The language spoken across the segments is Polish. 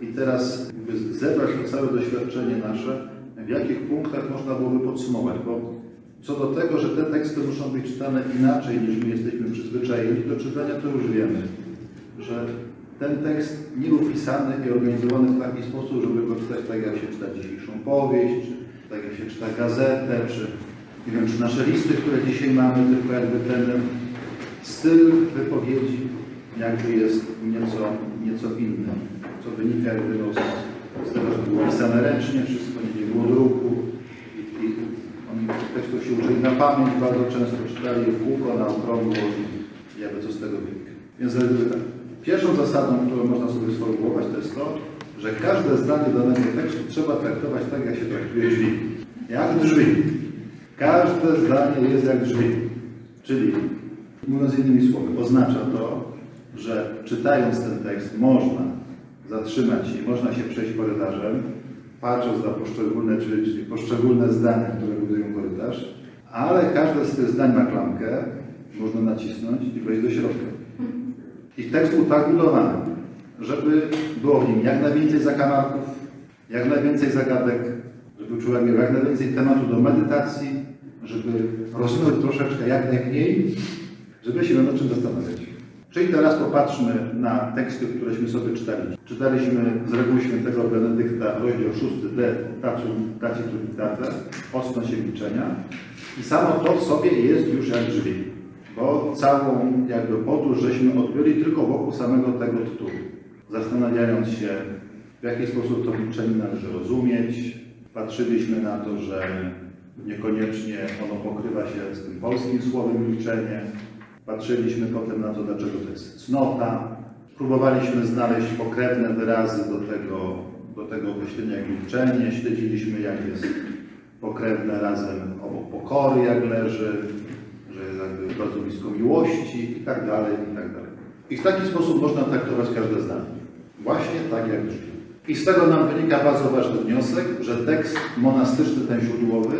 I teraz jakby zebrać to całe doświadczenie nasze, w jakich punktach można byłoby podsumować, bo co do tego, że te teksty muszą być czytane inaczej niż my jesteśmy przyzwyczajeni do czytania, to już wiemy, że ten tekst nie był pisany i organizowany w taki sposób, żeby go czytać tak, jak się czyta dzisiejszą powieść, czy tak, jak się czyta gazetę, czy nie wiem, czy nasze listy, które dzisiaj mamy, tylko jakby ten styl wypowiedzi jakby jest nieco, nieco inny, co wynika no z, z tego, że było pisane ręcznie, wszystko nie było druku i, i oni tekstów się uczyli na pamięć, bardzo często czytali w kółko, na okrągło i jakby co z tego wynika. Więc tak, pierwszą zasadą, którą można sobie sformułować, to jest to, że każde zdanie danego tekstu trzeba traktować tak, jak się traktuje drzwi. Jak drzwi. Każde zdanie jest jak drzwi. Czyli, mówiąc innymi słowy, oznacza to, że czytając ten tekst można zatrzymać się, można się przejść korytarzem, patrząc na poszczególne czyli poszczególne zdania, które budują korytarz, ale każde z tych zdań ma klamkę, można nacisnąć i wejść do środka. I tekst był tak budowany, żeby było w nim jak najwięcej zakamarków, jak najwięcej zagadek, żeby człowiek miał jak najwięcej tematu do medytacji, żeby rozumiał troszeczkę jak najmniej, żeby się nad czym zastanawiać. Czyli teraz popatrzmy na teksty, któreśmy sobie czytali. Czytaliśmy z reguły świętego Benedykta, rozdział 6 D, Tacum Daci Trinitate, odstąd się milczenia. I samo to w sobie jest już jak drzwi, bo całą jakby podróż żeśmy odbyli tylko wokół samego tego tytułu, zastanawiając się, w jaki sposób to milczenie należy rozumieć. Patrzyliśmy na to, że niekoniecznie ono pokrywa się z tym polskim słowem milczenie. Patrzyliśmy potem na to, dlaczego to jest cnota. Próbowaliśmy znaleźć pokrewne wyrazy do tego, do tego określenia jak milczenie. Śledziliśmy, jak jest pokrewne razem obok pokory, jak leży, że jest jakby bardzo blisko miłości i tak dalej, i tak dalej. I w taki sposób można traktować każde zdanie. Właśnie tak jak drzwi. I z tego nam wynika bardzo ważny wniosek, że tekst monastyczny, ten źródłowy,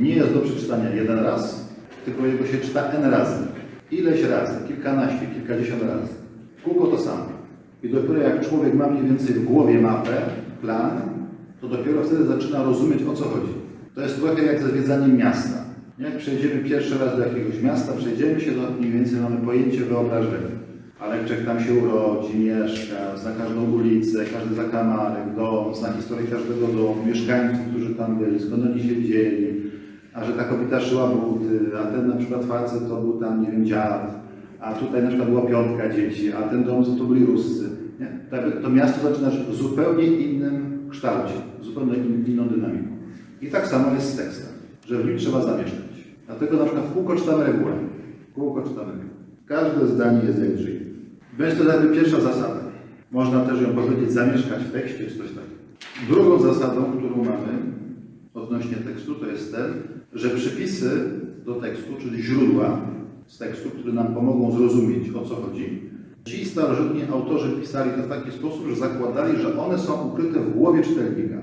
nie jest do przeczytania jeden raz, tylko jego się czyta n razy. Ileś razy, kilkanaście, kilkadziesiąt razy. Kółko to samo. I dopiero jak człowiek ma mniej więcej w głowie mapę, plan, to dopiero wtedy zaczyna rozumieć o co chodzi. To jest trochę jak zwiedzaniem miasta. Jak przejdziemy pierwszy raz do jakiegoś miasta, przejdziemy się, to mniej więcej mamy pojęcie wyobrażenia. Ale człowiek tam się urodzi, mieszka, zna każdą ulicę, każdy zakamarek, dom, zna historię każdego domu, mieszkańców, którzy tam byli, skąd oni się wzięli, a że ta kobieta szyła buty, a ten na przykład facet to był tam, nie wiem, dziad, a tutaj na przykład była piątka dzieci, a ten dom to byli Ruscy. Nie? To, to miasto zaczyna w zupełnie innym kształcie, zupełnie in, inną dynamiką. I tak samo jest z tekstem, że w nim trzeba zamieszkać. Dlatego na przykład w kółko czytamy regułę. W kółko czytamy regułę. Każde zdanie jest jak drzwi. Więc to jakby pierwsza zasada. Można też ją powiedzieć zamieszkać w tekście, czy coś takiego. Drugą zasadą, którą mamy odnośnie tekstu, to jest ten, że przypisy do tekstu, czyli źródła z tekstu, które nam pomogą zrozumieć, o co chodzi. Ci starożytni autorzy pisali to w taki sposób, że zakładali, że one są ukryte w głowie czytelnika.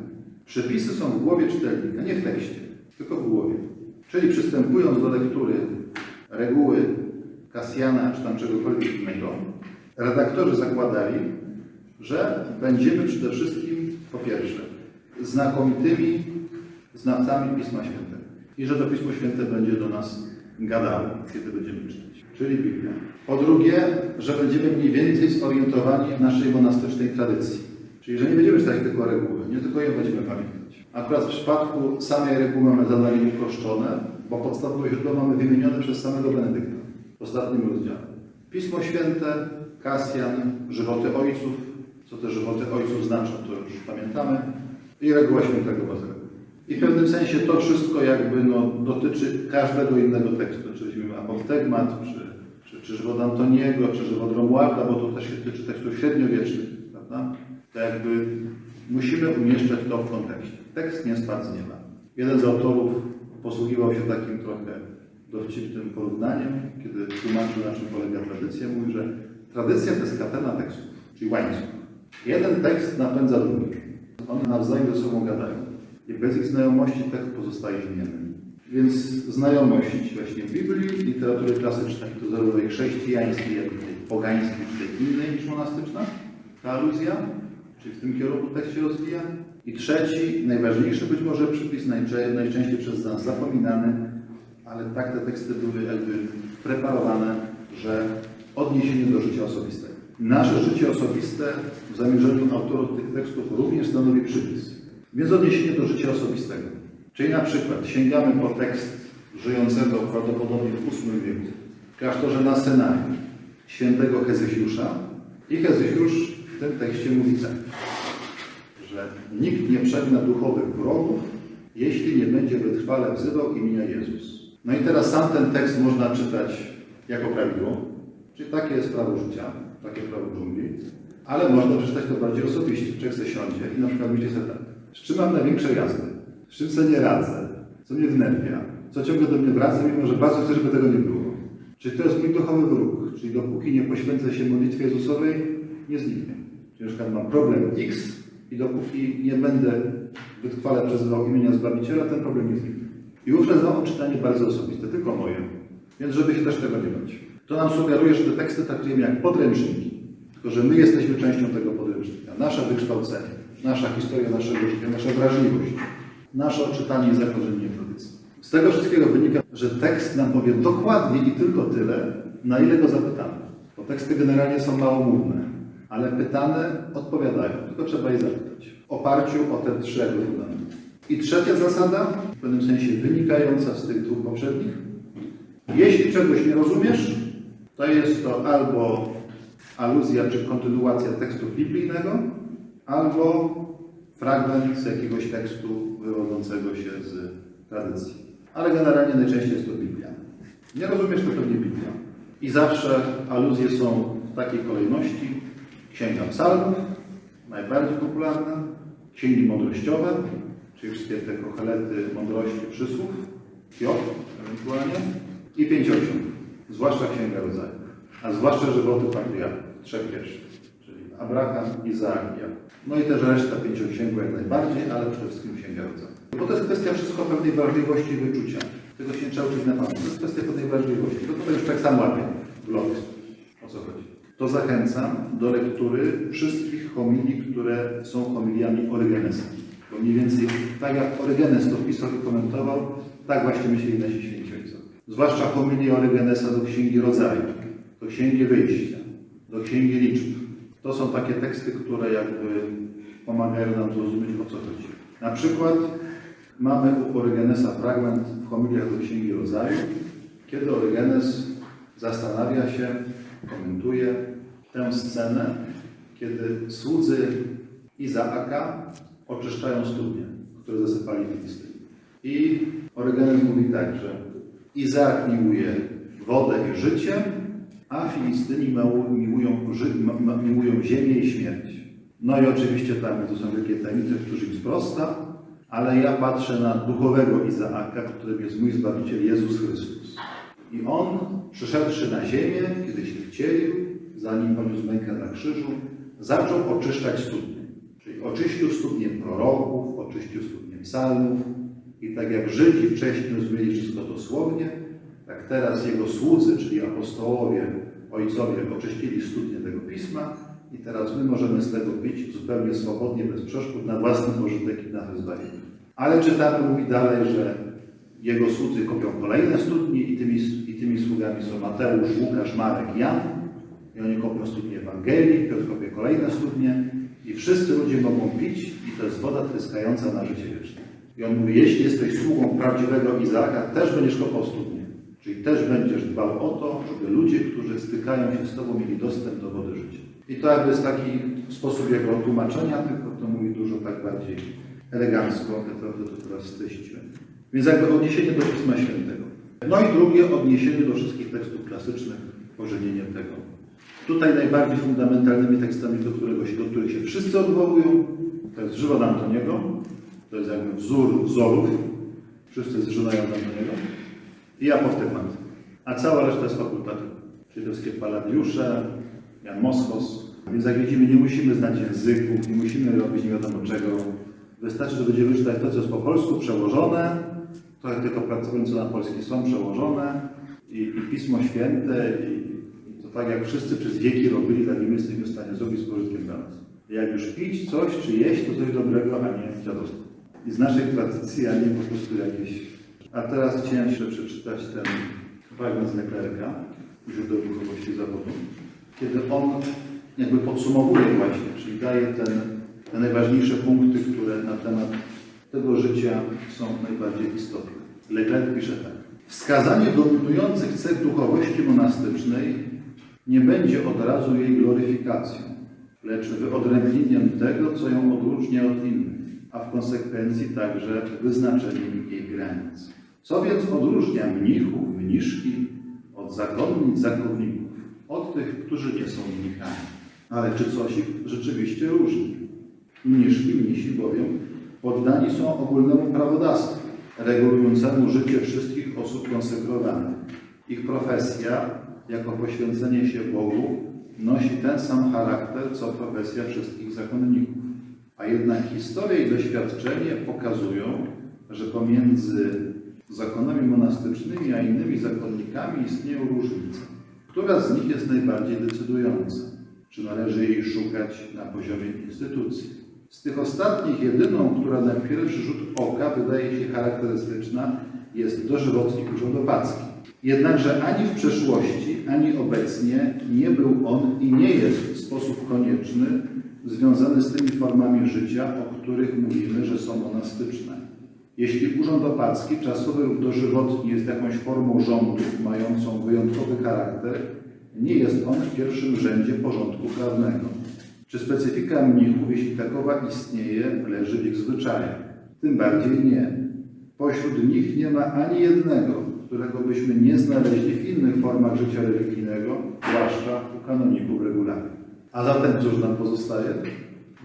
Przypisy są w głowie czytelnika, nie w tekście, tylko w głowie. Czyli przystępując do lektury reguły Kasjana czy tam czegokolwiek innego, redaktorzy zakładali, że będziemy przede wszystkim, po pierwsze, znakomitymi znawcami Pisma Świętego i że to Pismo Święte będzie do nas gadało, kiedy będziemy czytać, czyli Biblia. Po drugie, że będziemy mniej więcej zorientowani w naszej monastycznej tradycji. Czyli, że nie będziemy czytać tylko reguły, nie tylko je będziemy pamiętać. Akurat w przypadku samej reguły mamy zadanie uproszczone, bo podstawowe źródło mamy wymienione przez samego Benedykta w ostatnim rozdziale. Pismo Święte, Kasjan, żywoty ojców, co te żywoty ojców znaczą, to już pamiętamy, i reguła świętego Bazyla. I w pewnym sensie to wszystko jakby no, dotyczy każdego innego tekstu, czy weźmiemy czy, czy, czy żywot Antoniego, czy żywot Romualda, bo to też się tyczy tekstów średniowiecznych, prawda? To jakby musimy umieszczać to w kontekście. Tekst nie spadł z nieba. Jeden z autorów posługiwał się takim trochę dowcipnym porównaniem, kiedy tłumaczył, na czym polega tradycja, mówi, że tradycja to jest katena tekstów, czyli łańcuch. Jeden tekst napędza drugi. One nawzajem ze sobą gadają. I bez ich znajomości tekst pozostaje niemy. Więc znajomość właśnie Biblii, literatury klasycznej, to zarówno chrześcijańskiej, jak i tej pogańskiej, czy innej niż monastyczna, ta aluzja, Czyli w tym kierunku tekst się rozwija. I trzeci, najważniejszy być może przypis, najczę- najczęściej przez nas zapominany, ale tak te teksty były jakby preparowane, że odniesienie do życia osobistego. Nasze życie osobiste w zamierzeniu autorów tych tekstów również stanowi przypis. Więc odniesienie do życia osobistego. Czyli na przykład sięgamy po tekst żyjącego prawdopodobnie w VIII wieku klasztorze na Synai świętego Hezychiusza i Hezychiusz w tym tekście mówi tak, że nikt nie przegna duchowych wrogów, jeśli nie będzie wytrwale wzywał imienia Jezus. No i teraz sam ten tekst można czytać jako prawidło, czyli takie jest prawo życia, takie prawo dżungli, ale można przeczytać to bardziej osobiście. Człowiek sobie siądzie i na przykład myśli sobie tak, z czym mam największe jazdy, z czym sobie nie radzę, co mnie wnerwia, co ciągle do mnie wraca, mimo że bardzo chcę, żeby tego nie było. Czyli to jest mój duchowy wróg, czyli dopóki nie poświęcę się modlitwie Jezusowej, nie zniknie. Czyli na mam problem X i dopóki nie będę wytrwale przezywał imienia Zbawiciela, ten problem nie zniknie. I wówczas mam czytanie bardzo osobiste, tylko moje. Więc żeby się też tego nie bać. To nam sugeruje, że te teksty traktujemy jak podręczniki. Tylko, że my jesteśmy częścią tego podręcznika. Nasze wykształcenie, nasza historia naszego życia, nasza wrażliwość, nasze odczytanie i zakorzenienie tradycji. Z tego wszystkiego wynika, że tekst nam powie dokładnie i tylko tyle, na ile go zapytamy. Bo teksty generalnie są małomówne, ale pytane odpowiadają, tylko trzeba je zapytać. W oparciu o te trzy fundamenty. I trzecia zasada, w pewnym sensie wynikająca z tych dwóch poprzednich. Jeśli czegoś nie rozumiesz, to jest to albo aluzja czy kontynuacja tekstu biblijnego, albo fragment z jakiegoś tekstu wywodzącego się z tradycji. Ale generalnie najczęściej jest to Biblia. Nie rozumiesz, to pewnie Biblia. I zawsze aluzje są w takiej kolejności. Księga Psalmów, najbardziej popularna, księgi mądrościowe, czyli wszystkie te kochelety mądrości przysłów, Job ewentualnie, i pięcioksiąg, zwłaszcza Księga Rodzaju, a zwłaszcza żywoty patriarchów, trzech pierwszych, Abraham, Izaak i Jakub. No i też reszta pięcioksięgu jak najbardziej, ale przede wszystkim Księga Rodzaju. Bo to jest kwestia wszystko pewnej wrażliwości i wyczucia. Tego się trzeba uczyć na pamięć. To jest kwestia pewnej wrażliwości. To tutaj już tak sam łapie w lot. O co chodzi? To zachęcam do lektury wszystkich homilii, które są homiliami Orygenesa. Bo mniej więcej tak jak Orygenes to pisał i komentował, tak właśnie myśleli nasi święci ojcowie. Zwłaszcza homilię Orygenesa do Księgi Rodzaju, do Księgi Wyjścia, do Księgi Liczb. To są takie teksty, które jakby pomagają nam zrozumieć o co chodzi. Na przykład mamy u Orygenesa fragment w homiliach do Księgi Rodzaju, kiedy Orygenes zastanawia się, komentuje tę scenę, kiedy słudzy Izaaka oczyszczają studnie, które zasypali Filistyn. I Orygenes mówi tak, że Izaak miłuje wodę i życie, a Filistyni miłują, miłują ziemię i śmierć. No i oczywiście tam to są wielkie tajemnice, którzy im sprosta, ale ja patrzę na duchowego Izaaka, którym jest mój Zbawiciel Jezus Chrystus. I On, przyszedłszy na ziemię, kiedy się wcielił, zanim poniósł mękę na krzyżu, zaczął oczyszczać studnie. Czyli oczyścił studnie proroków, oczyścił studnie psalmów. I tak jak Żydzi wcześniej rozumieli wszystko dosłownie, tak teraz jego słudzy, czyli apostołowie, ojcowie, oczyścili studnie tego pisma i teraz my możemy z tego pić zupełnie swobodnie, bez przeszkód, na własny pożytek i na wyzwolenie. Ale czytamy, mówi dalej, że jego słudzy kopią kolejne studnie i tymi, i tymi sługami są Mateusz, Łukasz, Marek, Jan. I oni kopią studnie Ewangelii, Piotr kopie kolejne studnie i wszyscy ludzie mogą pić i to jest woda tryskająca na życie wieczne. I on mówi, jeśli jesteś sługą prawdziwego Izaaka, też będziesz kopał studnie. Czyli też będziesz dbał o to, żeby ludzie, którzy stykają się z Tobą, mieli dostęp do wody życia. I to jakby jest taki sposób jego tłumaczenia, tylko to mówi dużo tak bardziej elegancko, naprawdę to teraz streściłem. Więc jakby odniesienie do Pisma Świętego. No i drugie odniesienie do wszystkich tekstów klasycznych, korzenienie tego. Tutaj najbardziej fundamentalnymi tekstami, do, którego się, do których się wszyscy odwołują, to jest żywot Antoniego, to jest jakby wzór wzorów, wszyscy zżynają do Antoniego, i apoftegmat. A cała reszta jest fakultatywna. Wszystkie Paladiusze, Jan Moschos. Więc jak widzimy, nie musimy znać języków, nie musimy robić nie wiadomo czego. Wystarczy, że będziemy czytać to, co jest po polsku przełożone, trochę tylko pracujące na polski są przełożone i, i Pismo Święte i, i to tak jak wszyscy przez wieki robili, tak i my jesteśmy w stanie zrobić z pożytkiem dla nas. Jak już pić coś, czy jeść, to coś dobrego, a nie dziadostwo. I z naszej tradycji, a nie po prostu jakieś... A teraz chciałem jeszcze przeczytać ten fragment z Leclerca, źródeł duchowości zawodu, kiedy on jakby podsumowuje właśnie, czyli daje ten, te najważniejsze punkty, które na temat tego życia są najbardziej istotne. Leclerc pisze tak. Wskazanie dominujących cech duchowości monastycznej nie będzie od razu jej gloryfikacją, lecz wyodrębnieniem tego, co ją odróżnia od innych, a w konsekwencji także wyznaczeniem jej granic. Co więc odróżnia mnichów, mniszki od zakonnic, zakonników, od tych, którzy nie są mnichami? Ale czy coś ich rzeczywiście różni? Mniszki, mnisi bowiem poddani są ogólnemu prawodawstwu, regulującemu życie wszystkich osób konsekrowanych. Ich profesja, jako poświęcenie się Bogu, nosi ten sam charakter, co profesja wszystkich zakonników. A jednak historia i doświadczenie pokazują, że pomiędzy zakonami monastycznymi a innymi zakonnikami istnieją różnice. Która z nich jest najbardziej decydująca? Czy należy jej szukać na poziomie instytucji? Z tych ostatnich jedyną, która na pierwszy rzut oka wydaje się charakterystyczna, jest dożywotnik urzędopacki. Jednakże ani w przeszłości, ani obecnie nie był on i nie jest w sposób konieczny związany z tymi formami życia, o których mówimy, że są monastyczne. Jeśli urząd opacki, czasowy lub dożywotni, jest jakąś formą rządu mającą wyjątkowy charakter, nie jest on w pierwszym rzędzie porządku prawnego. Czy specyfika mnichów, jeśli takowa istnieje, leży w ich zwyczajach? Tym bardziej nie. Pośród nich nie ma ani jednego, którego byśmy nie znaleźli w innych formach życia religijnego, zwłaszcza u kanoników regularnych. A zatem cóż nam pozostaje?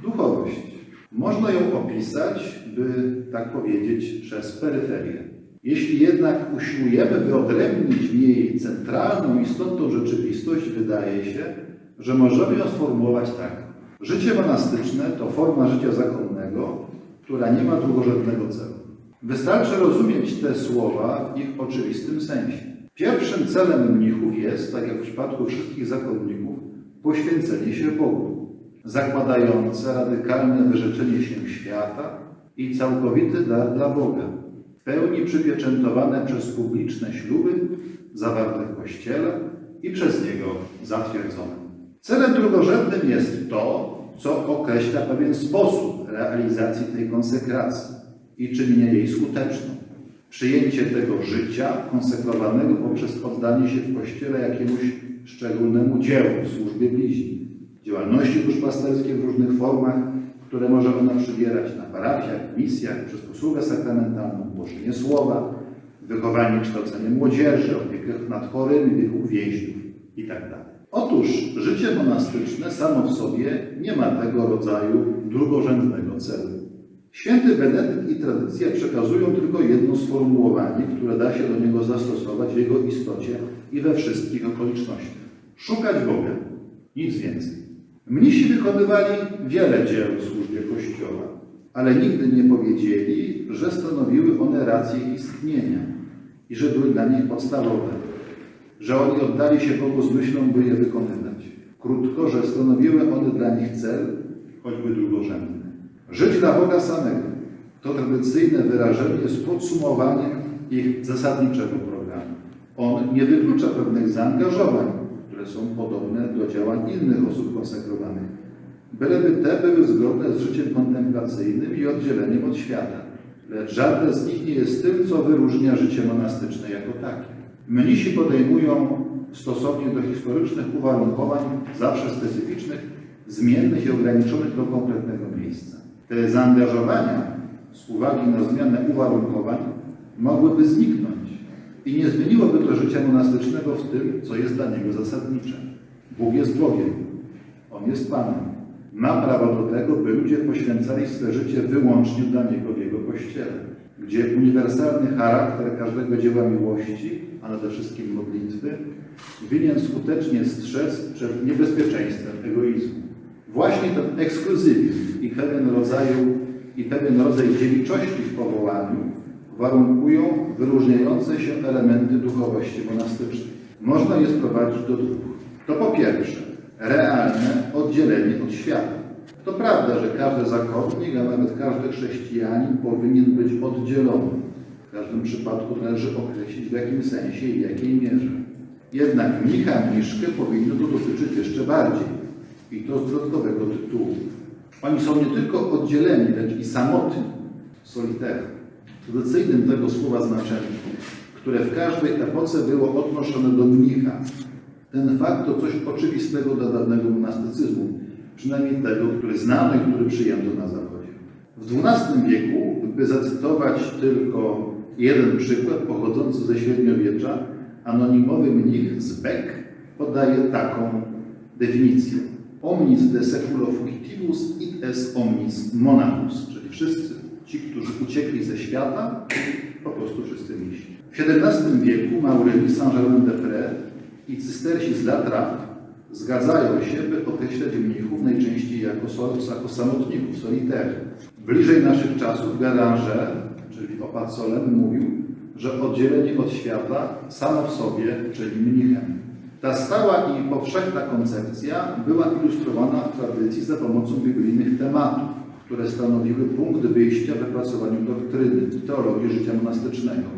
Duchowość. Można ją opisać, by tak powiedzieć, przez peryferię. Jeśli jednak usiłujemy wyodrębnić w niej centralną, istotną rzeczywistość, wydaje się, że możemy ją sformułować tak. Życie monastyczne to forma życia zakonnego, która nie ma drugorzędnego celu. Wystarczy rozumieć te słowa w ich oczywistym sensie. Pierwszym celem mnichów jest, tak jak w przypadku wszystkich zakonników, poświęcenie się Bogu, zakładające radykalne wyrzeczenie się świata i całkowity dar dla Boga, w pełni przypieczętowane przez publiczne śluby zawarte w Kościele i przez Niego zatwierdzone. Celem drugorzędnym jest to, co określa pewien sposób realizacji tej konsekracji i czynienia jej skuteczną. Przyjęcie tego życia konsekrowanego poprzez oddanie się w Kościele jakiemuś szczególnemu dziełu, służbie bliźni, działalności duszpasterskiej w różnych formach, które może ona przybierać na parafiach, misjach, przez posługę sakramentalną, głoszenie słowa, wychowanie kształcenie młodzieży, opiekę nad chorymi, wieku więźniów itd. Otóż życie monastyczne samo w sobie nie ma tego rodzaju drugorzędnego celu. Święty Benedykt i tradycja przekazują tylko jedno sformułowanie, które da się do niego zastosować w jego istocie i we wszystkich okolicznościach. Szukać Boga. Nic więcej. Mnisi wykonywali wiele dzieł w służbie Kościoła, ale nigdy nie powiedzieli, że stanowiły one rację istnienia i że były dla nich podstawowe, że oni oddali się Bogu z myślą, by je wykonywać. Krótko, że stanowiły one dla nich cel, choćby drugorzędny. Żyć dla Boga samego to tradycyjne wyrażenie jest podsumowaniem ich zasadniczego programu. On nie wyklucza pewnych zaangażowań, które są podobne do działań innych osób konsekrowanych, byleby te były zgodne z życiem kontemplacyjnym i oddzieleniem od świata. Lecz żadne z nich nie jest tym, co wyróżnia życie monastyczne jako takie. Mnisi podejmują stosownie do historycznych uwarunkowań, zawsze specyficznych, zmiennych i ograniczonych do konkretnego miejsca. Te zaangażowania z uwagi na zmianę uwarunkowań mogłyby zniknąć i nie zmieniłoby to życia monastycznego w tym, co jest dla niego zasadnicze. Bóg jest Bogiem, On jest Panem. Ma prawo do tego, by ludzie poświęcali swe życie wyłącznie dla Niego w Jego Kościele, gdzie uniwersalny charakter każdego dzieła miłości, a nade wszystkim modlitwy, winien skutecznie strzec przed niebezpieczeństwem egoizmu. Właśnie ten ekskluzywizm i pewien rodzaju i pewien rodzaj dzieliczości w powołaniu warunkują wyróżniające się elementy duchowości monastycznej. Można je sprowadzić do dwóch. To po pierwsze, realne oddzielenie od świata. To prawda, że każdy zakonnik, a nawet każdy chrześcijanin powinien być oddzielony. W każdym przypadku należy określić w jakim sensie i w jakiej mierze. Jednak mnicha, mniszkę powinno to dotyczyć jeszcze bardziej. I to z dodatkowego tytułu. Oni są nie tylko oddzieleni, lecz i samotni, solitaire. Tradycyjnym tego słowa znaczeniu, które w każdej epoce było odnoszone do mnicha. Ten fakt to coś oczywistego dla dawnego monastycyzmu, przynajmniej tego, który znano i który przyjęto na Zachodzie. W XII wieku, by zacytować tylko jeden przykład pochodzący ze średniowiecza, anonimowy mnich z Beck podaje taką definicję. Omnis de seculo fugitivus it es omnis monachus, czyli wszyscy ci, którzy uciekli ze świata, po prostu wszyscy mnisi. W XVII wieku Mauryni Saint-Germain-des-Prés i cystersi z Latra zgadzają się, by określać mnichów najczęściej jako, jako samotników, solitery. Bliżej naszych czasów Garanger, czyli opat Solem, mówił, że oddzielenie od świata samo w sobie czyli mnichem. Ta stała i powszechna koncepcja była ilustrowana w tradycji za pomocą biblijnych tematów, które stanowiły punkt wyjścia w wypracowaniu doktryny teologii życia monastycznego.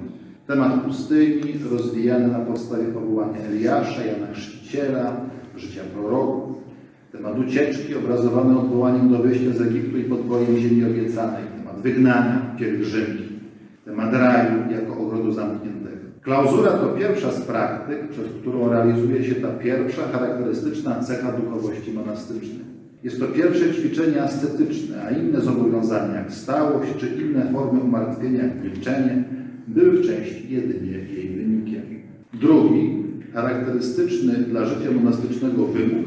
Temat pustyni rozwijany na podstawie powołania Eliasza, Jana Chrzciciela, życia proroków. Temat ucieczki obrazowany odwołaniem do wyjścia z Egiptu i podbojem ziemi obiecanej. Temat wygnania, pielgrzymki. Temat raju jako ogrodu zamkniętego. Klauzura to pierwsza z praktyk, przez którą realizuje się ta pierwsza charakterystyczna cecha duchowości monastycznej. Jest to pierwsze ćwiczenie ascetyczne, a inne zobowiązania, jak stałość czy inne formy umartwienia, jak milczenie, były w części jedynie jej wynikiem. Drugi, charakterystyczny dla życia monastycznego wymóg,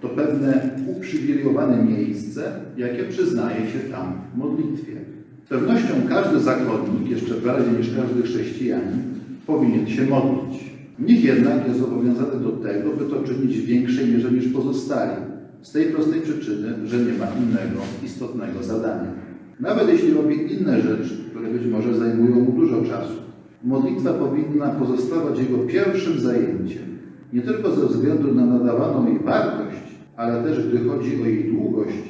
to pewne uprzywilejowane miejsce, jakie przyznaje się tam w modlitwie. Z pewnością każdy zakonnik, jeszcze bardziej niż każdy chrześcijanin, powinien się modlić. Mnich jednak jest zobowiązany do tego, by to czynić w większej mierze niż pozostali. Z tej prostej przyczyny, że nie ma innego istotnego zadania. Nawet jeśli robi inne rzeczy, które być może zajmują mu dużo czasu, modlitwa powinna pozostawać jego pierwszym zajęciem. Nie tylko ze względu na nadawaną jej wartość, ale też gdy chodzi o jej długość,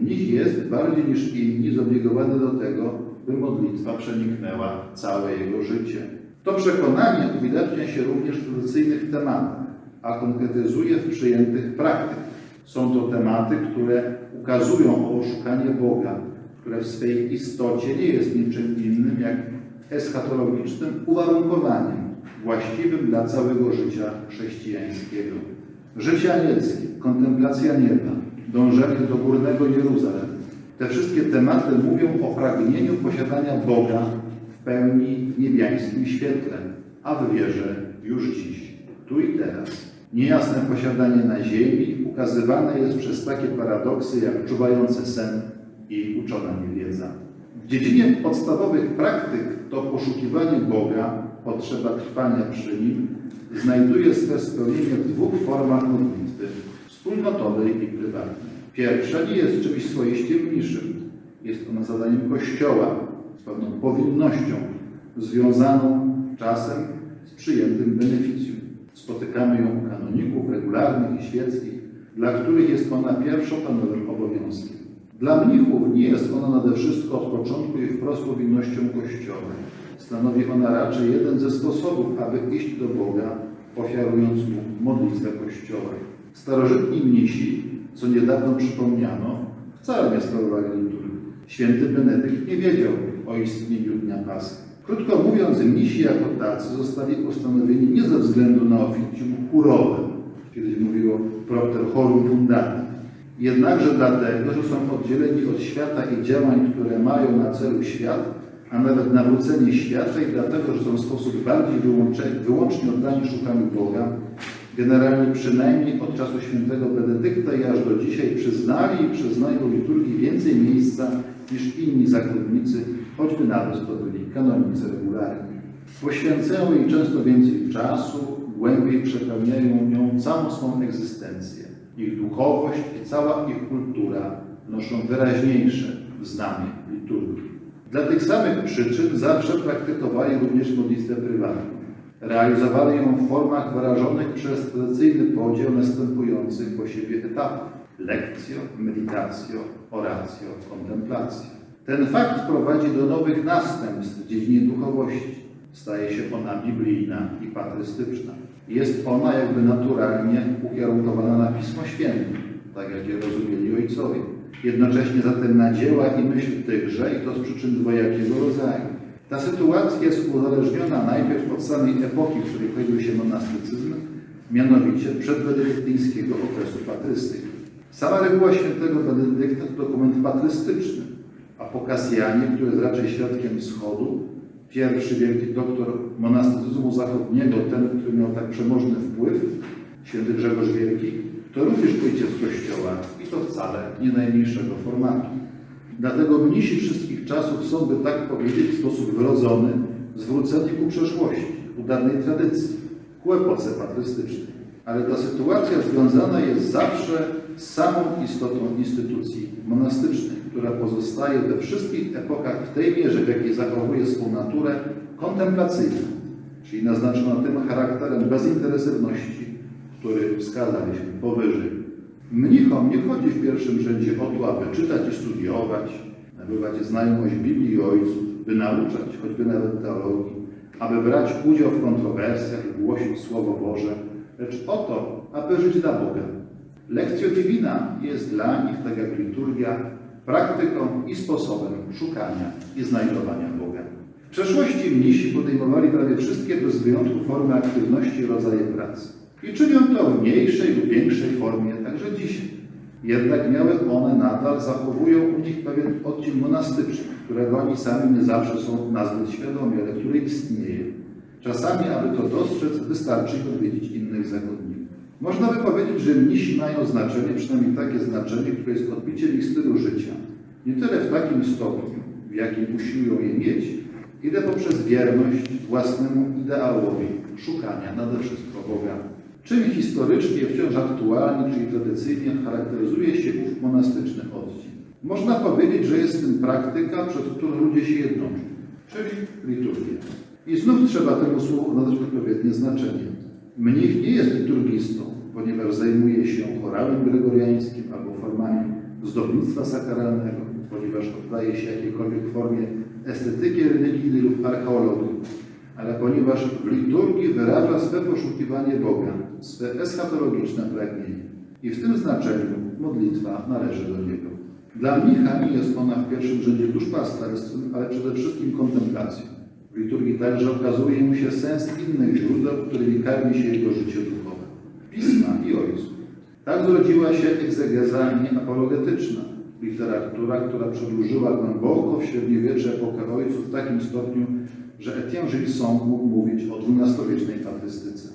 mnich jest bardziej niż inni zobligowany do tego, by modlitwa przeniknęła całe jego życie. To przekonanie uwidacznia się również w tradycyjnych tematach, a konkretyzuje w przyjętych praktykach. Są to tematy, które ukazują o szukanie Boga, które w swej istocie nie jest niczym innym jak eschatologicznym uwarunkowaniem właściwym dla całego życia chrześcijańskiego. Życie anielskie, kontemplacja nieba, dążenie do górnego Jeruzalem. Te wszystkie tematy mówią o pragnieniu posiadania Boga w pełni niebiańskim świetle, a w wierze już dziś, tu i teraz. Niejasne posiadanie na ziemi ukazywane jest przez takie paradoksy jak czuwający sen i uczona niewiedza. W dziedzinie podstawowych praktyk to poszukiwanie Boga, potrzeba trwania przy Nim, znajduje swe spełnienie w dwóch formach modlitwy, wspólnotowej i prywatnej. Pierwsza nie jest czymś swoiście mniejszym. Jest ona zadaniem Kościoła, z pewną powinnością, związaną czasem z przyjętym beneficjum. Spotykamy ją u kanoników regularnych i świeckich, dla których jest ona pierwszopanowym obowiązkiem. Dla mnichów nie jest ona nade wszystko od początku i wprost powinnością Kościoła. Stanowi ona raczej jeden ze sposobów, aby iść do Boga, ofiarując Mu modlitwę Kościoła. Starożytni mnisi, co niedawno przypomniano, wcale nie sprawowali liturgii. Święty Benedykt nie wiedział o istnieniu Dnia Paschy. Krótko mówiąc, mnisi jako tacy zostali postanowieni nie ze względu na oficjum chórowe, kiedyś mówiło propter chorum fundati, jednakże dlatego, że są oddzieleni od świata i działań, które mają na celu świat, a nawet nawrócenie świata i dlatego, że są w sposób bardziej wyłącznie oddani szukaniu Boga, generalnie przynajmniej od czasu świętego Benedykta i aż do dzisiaj przyznali i przyznają liturgii więcej miejsca niż inni zakonnicy, choćby nawet to byli kanonicy regularni. Poświęcają jej często więcej czasu, głębiej przepełniają nią całą swą egzystencję. Ich duchowość i cała ich kultura noszą wyraźniejsze znamie liturgii. Dla tych samych przyczyn zawsze praktykowali również modlitwę prywatną. Realizowali ją w formach wyrażonych przez tradycyjny podział następujących po siebie etapów. lekcjo, meditacjo, oratio, contemplacja. Ten fakt prowadzi do nowych następstw w dziedzinie duchowości. Staje się ona biblijna i patrystyczna. Jest ona jakby naturalnie ukierunkowana na Pismo Święte, tak jak je rozumieli ojcowie. Jednocześnie zatem na dzieła i myśl tychże, i to z przyczyn dwojakiego rodzaju. Ta sytuacja jest uzależniona najpierw od samej epoki, w której pojawił się monastycyzm, mianowicie przedbenedyktyńskiego okresu patrystyki. Sama reguła świętego Benedykta to dokument patrystyczny, a po Kasjanie, który jest raczej świadkiem wschodu, pierwszy wielki doktor monastycyzmu zachodniego, ten, który miał tak przemożny wpływ, święty Grzegorz Wielki, to również ojciec Kościoła i to wcale nie najmniejszego formatu. Dlatego mnisi wszystkich czasów są, by tak powiedzieć, w sposób wrodzony, zwróceni ku przeszłości, ku dawnej tradycji, ku epoce patrystycznej. Ale ta sytuacja związana jest zawsze z samą istotą instytucji monastycznej, która pozostaje we wszystkich epokach w tej mierze, w jakiej zachowuje swą naturę kontemplacyjną, czyli naznaczona tym charakterem bezinteresywności, który wskazaliśmy powyżej. Mnichom nie chodzi w pierwszym rzędzie o to, aby czytać i studiować, nabywać znajomość Biblii i Ojców, by nauczać, choćby nawet teologii, aby brać udział w kontrowersjach i głosić Słowo Boże, lecz o to, aby żyć dla Boga. Lekcja divina jest dla nich, tak jak liturgia, praktyką i sposobem szukania i znajdowania Boga. W przeszłości mnisi podejmowali prawie wszystkie bez wyjątku formy aktywności i rodzaje pracy. I czynią to w mniejszej lub większej formie także dzisiaj. Jednak miały one nadal, zachowują u nich pewien odcień monastyczny, którego oni sami nie zawsze są nazbyt świadomi, ale który istnieje. Czasami, aby to dostrzec, wystarczy odwiedzić innych zakonników. Można by powiedzieć, że mnisi mają znaczenie, przynajmniej takie znaczenie, które jest odbiciem ich stylu życia. Nie tyle w takim stopniu, w jakim usiłują je mieć, ile poprzez wierność własnemu ideałowi szukania nade wszystko Boga. Czym historycznie, wciąż aktualnie, czyli tradycyjnie charakteryzuje się ów monastyczny odcień? Można powiedzieć, że jest tym praktyka, przez którą ludzie się jednoczą, czyli liturgia. I znów trzeba temu słowu nadać odpowiednie znaczenie. Mnich nie jest liturgistą, ponieważ zajmuje się chorałem gregoriańskim albo formami zdobnictwa sakralnego, ponieważ oddaje się jakiejkolwiek formie estetyki religijnej lub archeologii, ale ponieważ w liturgii wyraża swe poszukiwanie Boga, swe eschatologiczne pragnienie. I w tym znaczeniu modlitwa należy do Niego. Dla mnicha nie jest ona w pierwszym rzędzie duszpasterstwem, ale przede wszystkim kontemplacją. Liturgii także okazuje mu się sens innych źródeł, którymi karmi się jego życie duchowe. Pisma i ojców. Tak zrodziła się egzegeza nieapologetyczna, literatura, która przedłużyła głęboko w średniowiecze epokę ojców w takim stopniu, że Etienne Gilson mógł mówić o XII-wiecznej patrystyce.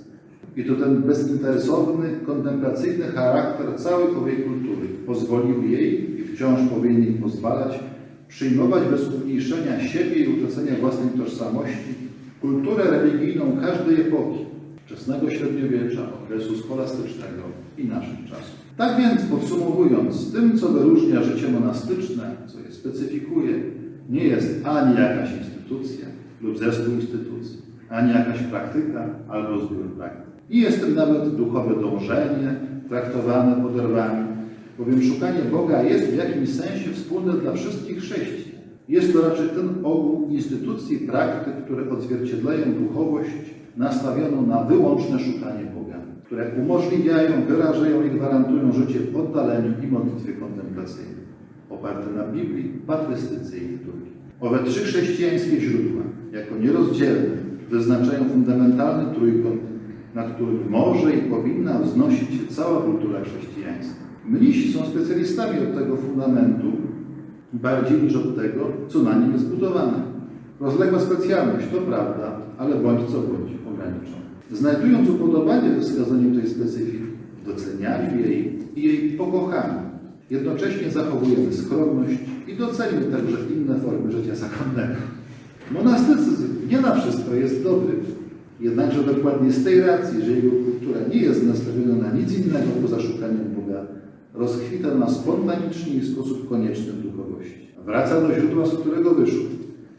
I to ten bezinteresowny, kontemplacyjny charakter całej owej kultury pozwolił jej, i wciąż powinien jej pozwalać, przyjmować bez umniejszenia siebie i utracenia własnej tożsamości kulturę religijną każdej epoki, wczesnego średniowiecza, okresu scholastycznego i naszych czasów. Tak więc podsumowując, tym co wyróżnia życie monastyczne, co je specyfikuje, nie jest ani jakaś instytucja lub zespół instytucji, ani jakaś praktyka albo zbiór praktyk. I jest tym nawet duchowe dążenie, traktowane poderwami, bowiem szukanie Boga jest w jakimś sensie wspólne dla wszystkich chrześcijan. Jest to raczej ten ogół instytucji, praktyk, które odzwierciedlają duchowość nastawioną na wyłączne szukanie Boga, które umożliwiają, wyrażają i gwarantują życie w oddaleniu i modlitwie kontemplacyjnej, oparte na Biblii, patrystyce i liturgii. Owe trzy chrześcijańskie źródła, jako nierozdzielne, wyznaczają fundamentalny trójkąt, na którym może i powinna wznosić się cała kultura chrześcijańska. Mnisi są specjalistami od tego fundamentu, bardziej niż od tego, co na nim jest budowane. Rozległa specjalność, to prawda, ale bądź co bądź ograniczona. Znajdując upodobanie we wskazaniu tej specyfiki, w docenianiu jej i jej pokochaniu, jednocześnie zachowujemy skromność i docenimy także inne formy życia zakonnego. Monastycyzm nie na wszystko jest dobry, jednakże dokładnie z tej racji, że jego kultura nie jest nastawiona na nic innego poza szukaniem Boga, rozkwita na spontanicznie i w sposób konieczny w duchowości. Wraca do źródła, z którego wyszło,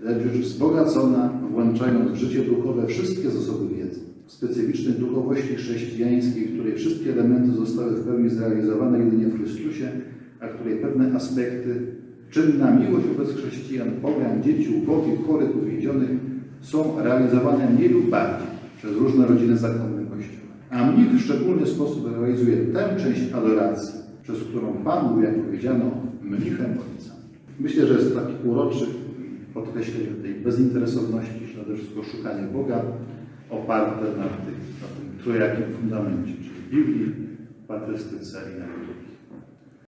lecz już wzbogacona, włączając w życie duchowe wszystkie zasoby wiedzy. specyficznej duchowości chrześcijańskiej, w której wszystkie elementy zostały w pełni zrealizowane jedynie w Chrystusie, a której pewne aspekty, czynna miłość wobec chrześcijan, pogan, dzieci, ubogich, chorych, uwięzionych, są realizowane mniej lub bardziej przez różne rodziny zakonne Kościoła. A mnich w szczególny sposób realizuje tę część adoracji, przez którą Pan był, jak powiedziano, mnichem Ojca. Myślę, że jest taki uroczy podkreślenie tej bezinteresowności, że nade wszystko szukanie Boga oparte na, tych, na tym trojakim fundamencie, czyli Biblii, patrystyce i narodowi.